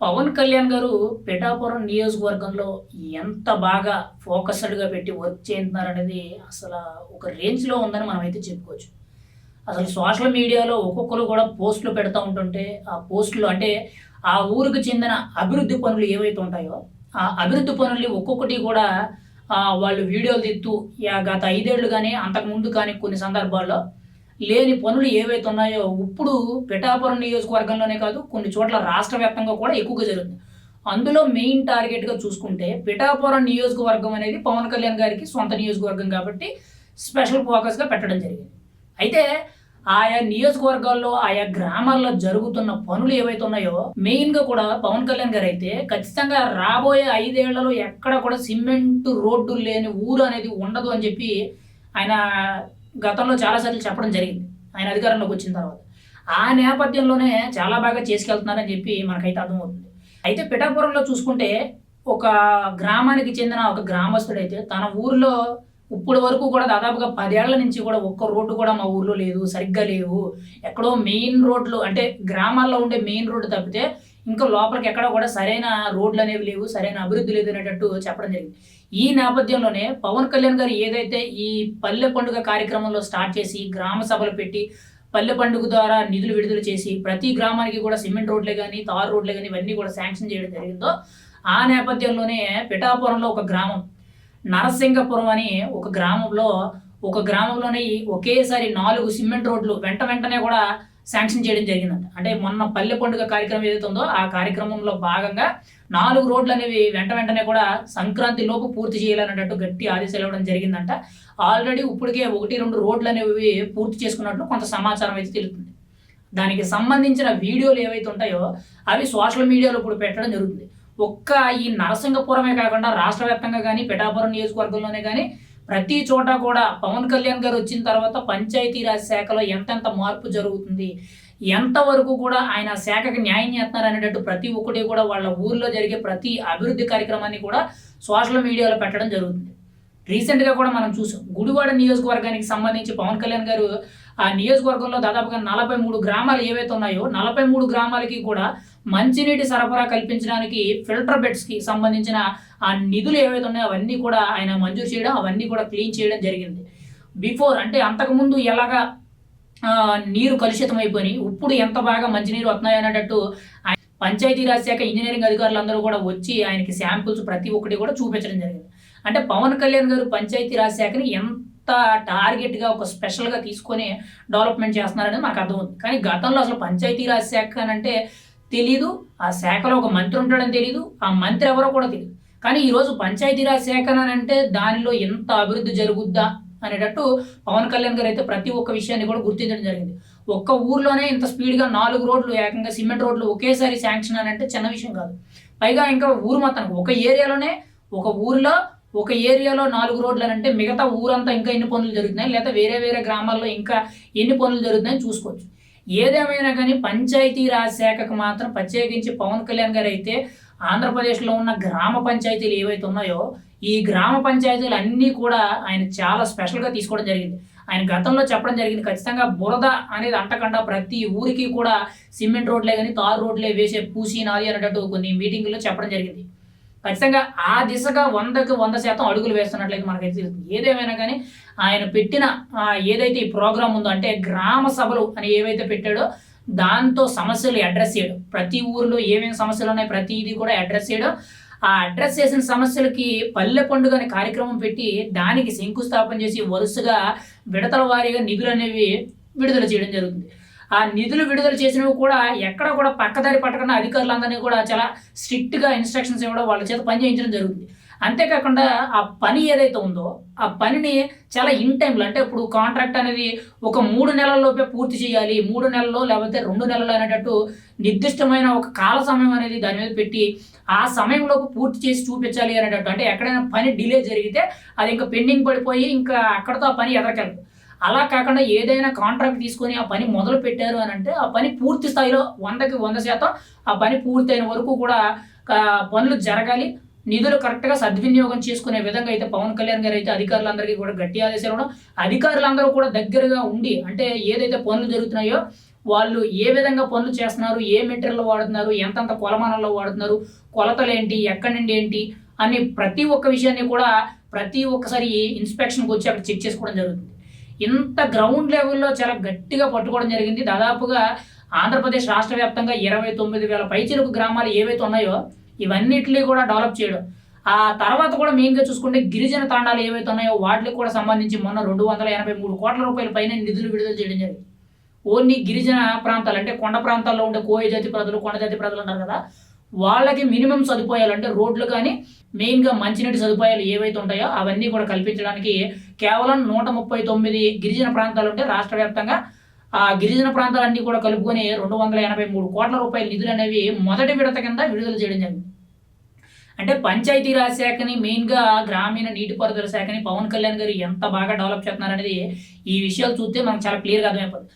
పవన్ కళ్యాణ్ గారు పిఠాపురం నియోజకవర్గంలో ఎంత బాగా ఫోకస్డ్గా పెట్టి వర్క్ చేస్తున్నారు అనేది అసలు ఒక రేంజ్లో ఉందని మనం అయితే చెప్పుకోవచ్చు. అసలు సోషల్ మీడియాలో ఒక్కొక్కరు కూడా పోస్టులు పెడతా ఉంటుంటే ఆ పోస్టులు అంటే ఆ ఊరికి చెందిన అభివృద్ధి పనులు ఏవైతే ఉంటాయో ఆ అభివృద్ధి పనులు ఒక్కొక్కటి కూడా వాళ్ళు వీడియోలు తిత్తూ గత ఐదేళ్ళు కానీ అంతకుముందు కానీ కొన్ని సందర్భాల్లో లేని పనులు ఏవైతే ఉన్నాయో ఇప్పుడు పిఠాపురం నియోజకవర్గంలోనే కాదు కొన్ని చోట్ల రాష్ట్ర వ్యాప్తంగా కూడా ఎక్కువగా జరుగుతుంది. అందులో మెయిన్ టార్గెట్గా చూసుకుంటే పిఠాపురం నియోజకవర్గం అనేది పవన్ కళ్యాణ్ గారికి సొంత నియోజకవర్గం కాబట్టి స్పెషల్ ఫోకస్గా పెట్టడం జరిగింది. అయితే ఆయా నియోజకవర్గాల్లో ఆయా గ్రామాల్లో జరుగుతున్న పనులు ఏవైతే ఉన్నాయో మెయిన్గా కూడా పవన్ కళ్యాణ్ గారు అయితే ఖచ్చితంగా రాబోయే ఐదేళ్ళలో ఎక్కడ కూడా సిమెంట్ రోడ్డు లేని ఊరు అనేది ఉండదు అని చెప్పి ఆయన గతంలో చాలాసార్లు చెప్పడం జరిగింది. ఆయన అధికారంలోకి వచ్చిన తర్వాత. ఆ నేపథ్యంలోనే చాలా బాగా చేసుకెళ్తున్నారని చెప్పి మనకైతే అర్థమవుతుంది. అయితే పిఠాపురంలో చూసుకుంటే ఒక గ్రామానికి చెందిన ఒక గ్రామస్తుడైతే తన ఊరిలో ఇప్పుడు వరకు కూడా దాదాపుగా పదేళ్ళ నుంచి కూడా ఒక్క రోడ్డు కూడా మా ఊర్లో లేదు సరిగ్గా లేవు. ఎక్కడో మెయిన్ రోడ్లు అంటే గ్రామాల్లో ఉండే మెయిన్ రోడ్డు తప్పితే ఇంకా లోపలికి ఎక్కడ కూడా సరైన రోడ్లు అనేవి లేవు సరైన అభివృద్ధి లేదు అనేటట్టు చెప్పడం జరిగింది. ఈ నేపథ్యంలోనే పవన్ కళ్యాణ్ గారు ఏదైతే ఈ పల్లె పండుగ కార్యక్రమంలో స్టార్ట్ చేసి గ్రామ సభలు పెట్టి పల్లె పండుగ ద్వారా నిధులు విడుదల చేసి ప్రతి గ్రామానికి కూడా సిమెంట్ రోడ్లే కానీ తారు రోడ్లే కానీ ఇవన్నీ కూడా శాంక్షన్ చేయడం జరిగిందో ఆ నేపథ్యంలోనే పిఠాపురంలో ఒక గ్రామం నరసింగపురం అని ఒక గ్రామంలో ఒక గ్రామంలోనే ఒకేసారి నాలుగు సిమెంట్ రోడ్లు వెంట వెంటనే కూడా శాంక్షన్ చేయడం జరిగిందంట. అంటే మొన్న పల్లె పండుగ కార్యక్రమం ఏదైతే ఉందో ఆ కార్యక్రమంలో భాగంగా నాలుగు రోడ్లు అనేవి వెంట వెంటనే కూడా సంక్రాంతి లోపు పూర్తి చేయాలన్నట్టు గట్టి ఆదేశాలు ఇవ్వడం జరిగిందంట. ఆల్రెడీ ఇప్పటికే ఒకటి రెండు రోడ్లు అనేవి పూర్తి చేసుకున్నట్లు కొంత సమాచారం అయితే తెలుస్తుంది. దానికి సంబంధించిన వీడియోలు ఏవైతే ఉంటాయో అవి సోషల్ మీడియాలో ఇప్పుడు పెట్టడం జరుగుతుంది. ఒక్క ఈ నరసింగపురమే కాకుండా రాష్ట్ర వ్యాప్తంగా కానీ పిఠాపురం నియోజకవర్గంలోనే కానీ ప్రతి చోట కూడా పవన్ కళ్యాణ్ గారు వచ్చిన తర్వాత పంచాయతీరాజ్ శాఖలో ఎంతెంత మార్పు జరుగుతుంది? ఎంతవరకు కూడా ఆయన శాఖకి న్యాయం చేస్తున్నారు అనేటట్టు ప్రతి ఒక్కటి కూడా వాళ్ళ ఊర్లో జరిగే ప్రతి అభివృద్ధి కార్యక్రమాన్ని కూడా సోషల్ మీడియాలో పెట్టడం జరుగుతుంది. రీసెంట్గా కూడా మనం చూసాం. గుడివాడ నియోజకవర్గానికి సంబంధించి పవన్ కళ్యాణ్ గారు ఆ నియోజకవర్గంలో దాదాపుగా నలభై మూడు గ్రామాలు ఏవైతే ఉన్నాయో నలభై మూడు గ్రామాలకి కూడా మంచినీటి సరఫరా కల్పించడానికి ఫిల్టర్ బెడ్స్కి సంబంధించిన ఆ నిధులు ఏవైతే ఉన్నాయో అవన్నీ కూడా ఆయన మంజూరు చేయడం అవన్నీ కూడా క్లీన్ చేయడం జరిగింది. బిఫోర్ అంటే అంతకుముందు ఎలాగా నీరు కలుషితం అయిపోయి ఇప్పుడు ఎంత బాగా మంచినీరు వస్తున్నాయి అనేటట్టు ఆయన పంచాయతీరాజ్ శాఖ ఇంజనీరింగ్ అధికారులందరూ కూడా వచ్చి ఆయనకి శాంపుల్స్ ప్రతి ఒక్కటి కూడా చూపించడం జరిగింది. అంటే పవన్ కళ్యాణ్ గారు పంచాయతీరాజ్ శాఖని ఎంత టార్గెట్గా ఒక స్పెషల్గా తీసుకొని డెవలప్మెంట్ చేస్తున్నారనేది మనకు అర్థమవుతుంది. కానీ గతంలో అసలు పంచాయతీరాజ్ శాఖ అని అంటే తెలీదు ఆ శాఖలో ఒక మంత్రి ఉంటాడని తెలియదు ఆ మంత్రి ఎవరో కూడా తెలియదు కానీ ఈరోజు పంచాయతీరాజ్ శాఖ అని అంటే దానిలో ఎంత అభివృద్ధి జరుగుద్దా అనేటట్టు పవన్ కళ్యాణ్ గారు అయితే ప్రతి ఒక్క విషయాన్ని కూడా గుర్తించడం జరిగింది. ఒక్క ఊర్లోనే ఇంత స్పీడ్గా నాలుగు రోడ్లు ఏకంగా సిమెంట్ రోడ్లు ఒకేసారి శాంక్షన్ అని అంటే చిన్న విషయం కాదు. పైగా ఇంకా ఊరు మొత్తానికి ఒక ఏరియాలోనే ఒక ఊరిలో ఒక ఏరియాలో నాలుగు రోడ్లు అని అంటే మిగతా ఊరంతా ఇంకా ఎన్ని పనులు జరుగుతున్నాయి లేదా వేరే వేరే గ్రామాల్లో ఇంకా ఎన్ని పనులు జరుగుతున్నాయని చూసుకోవచ్చు. ఏదేమైనా కానీ పంచాయతీరాజ్ శాఖకు మాత్రం ప్రత్యేకించి పవన్ కళ్యాణ్ గారు అయితే ఆంధ్రప్రదేశ్లో ఉన్న గ్రామ పంచాయతీలు ఏవైతే ఉన్నాయో ఈ గ్రామ పంచాయతీలు అన్నీ కూడా ఆయన చాలా స్పెషల్గా తీసుకోవడం జరిగింది. ఆయన గతంలో చెప్పడం జరిగింది ఖచ్చితంగా బురద అనేది అంటకుండా ప్రతి ఊరికి కూడా సిమెంట్ రోడ్లే కానీ తారు రోడ్లే వేసే పూసి నాది అనేటట్టు కొన్ని మీటింగుల్లో చెప్పడం జరిగింది. ఖచ్చితంగా ఆ దిశగా వందకు వంద శాతం అడుగులు వేస్తున్నట్లయితే మనకైతే తెలుస్తుంది. ఏదేమైనా కానీ ఆయన పెట్టిన ఏదైతే ఈ ప్రోగ్రామ్ ఉందో అంటే గ్రామ సభలు అని ఏవైతే పెట్టాడో దాంతో సమస్యలు అడ్రస్ చేయడం. ప్రతి ఊరిలో ఏమేమి సమస్యలు ఉన్నాయి ప్రతిదీ కూడా అడ్రస్ చేయడం. ఆ అడ్రస్ చేసిన సమస్యలకి పల్లె పండుగ అనే కార్యక్రమం పెట్టి దానికి శంకుస్థాపన చేసి వరుసగా విడతల వారీగా నిధులు అనేవి విడుదల చేయడం జరుగుతుంది. ఆ నిధులు విడుదల చేసినవి కూడా ఎక్కడ కూడా పక్కదారి పట్టకుండా అధికారులందరినీ కూడా చాలా స్ట్రిక్ట్గా ఇన్స్ట్రక్షన్స్ ఇవ్వడం వాళ్ళ చేత పని చేయించడం జరుగుతుంది. అంతేకాకుండా ఆ పని ఏదైతే ఉందో ఆ పనిని చాలా ఇన్ టైంలో అంటే ఇప్పుడు కాంట్రాక్ట్ అనేది ఒక మూడు నెలల్లోపే పూర్తి చేయాలి మూడు నెలల్లో లేకపోతే రెండు నెలలు అనేటట్టు నిర్దిష్టమైన ఒక కాల సమయం అనేది దాని మీద పెట్టి ఆ సమయంలోపు పూర్తి చేసి చూపించాలి అనేటట్టు అంటే ఎక్కడైనా పని డిలే జరిగితే అది ఇంకా పెండింగ్ పడిపోయి ఇంకా అక్కడతో ఆ పని ఎదరకెళ్ళదు. అలా కాకుండా ఏదైనా కాంట్రాక్ట్ తీసుకొని ఆ పని మొదలు పెట్టారు అని అంటే ఆ పని పూర్తి స్థాయిలో వందకి వంద శాతం ఆ పని పూర్తయిన వరకు కూడా పనులు జరగాలి. నిధులు కరెక్ట్గా సద్వినియోగం చేసుకునే విధంగా అయితే పవన్ కళ్యాణ్ గారు అయితే అధికారులందరికీ కూడా గట్టి ఆదేశాలు కూడా అధికారులందరూ కూడా దగ్గరగా ఉండి అంటే ఏదైతే పనులు జరుగుతున్నాయో వాళ్ళు ఏ విధంగా పనులు చేస్తున్నారు ఏ మెటీరియల్ వాడుతున్నారు ఎంతంత కొలమానంలో వాడుతున్నారు కొలతలు ఏంటి ఎక్కడి నుండి ఏంటి అని ప్రతి ఒక్క విషయాన్ని కూడా ప్రతి ఒక్కసారి ఇన్స్పెక్షన్కి వచ్చి అక్కడ చెక్ చేసుకోవడం జరుగుతుంది. ఇంత గ్రౌండ్ లెవెల్లో చాలా గట్టిగా పట్టుకోవడం జరిగింది. దాదాపుగా ఆంధ్రప్రదేశ్ రాష్ట్ర వ్యాప్తంగా ఇరవై తొమ్మిది వేల పైచిలుకు గ్రామాలు ఏవైతే ఉన్నాయో ఇవన్నిటిని కూడా డెవలప్ చేయడం. ఆ తర్వాత కూడా మెయిన్గా చూసుకుంటే గిరిజన తాండాలు ఏవైతే ఉన్నాయో వాటికి కూడా సంబంధించి మొన్న రెండు వందల ఎనభై మూడు కోట్ల రూపాయల పైన నిధులు విడుదల చేయడం జరిగింది. ఓన్లీ గిరిజన ప్రాంతాలు అంటే కొండ ప్రాంతాల్లో ఉండే కోయ జాతి ప్రజలు కొండ జాతి ప్రజలు ఉన్నారు కదా వాళ్ళకి మినిమం సదుపాయాలు అంటే రోడ్లు కానీ మెయిన్గా మంచినీటి సదుపాయాలు ఏవైతే ఉంటాయో అవన్నీ కూడా కల్పించడానికి కేవలం నూట ముప్పై తొమ్మిది గిరిజన ప్రాంతాలు ఉంటే రాష్ట్ర వ్యాప్తంగా గిరిజన ప్రాంతాలన్నీ కూడా కలుపుకొని రెండు వందల ఎనభై మూడు కోట్ల రూపాయల నిధులు అనేవి మొదటి విడత కింద విడుదల చేయడం జరిగింది. అంటే పంచాయతీరాజ్ శాఖని మెయిన్గా గ్రామీణ నీటిపారుదల శాఖని పవన్ కళ్యాణ్ గారు ఎంత బాగా డెవలప్ చేస్తున్నారు అనేది ఈ విషయాలు చూస్తే మనకు చాలా క్లియర్గా అర్థమైపోతుంది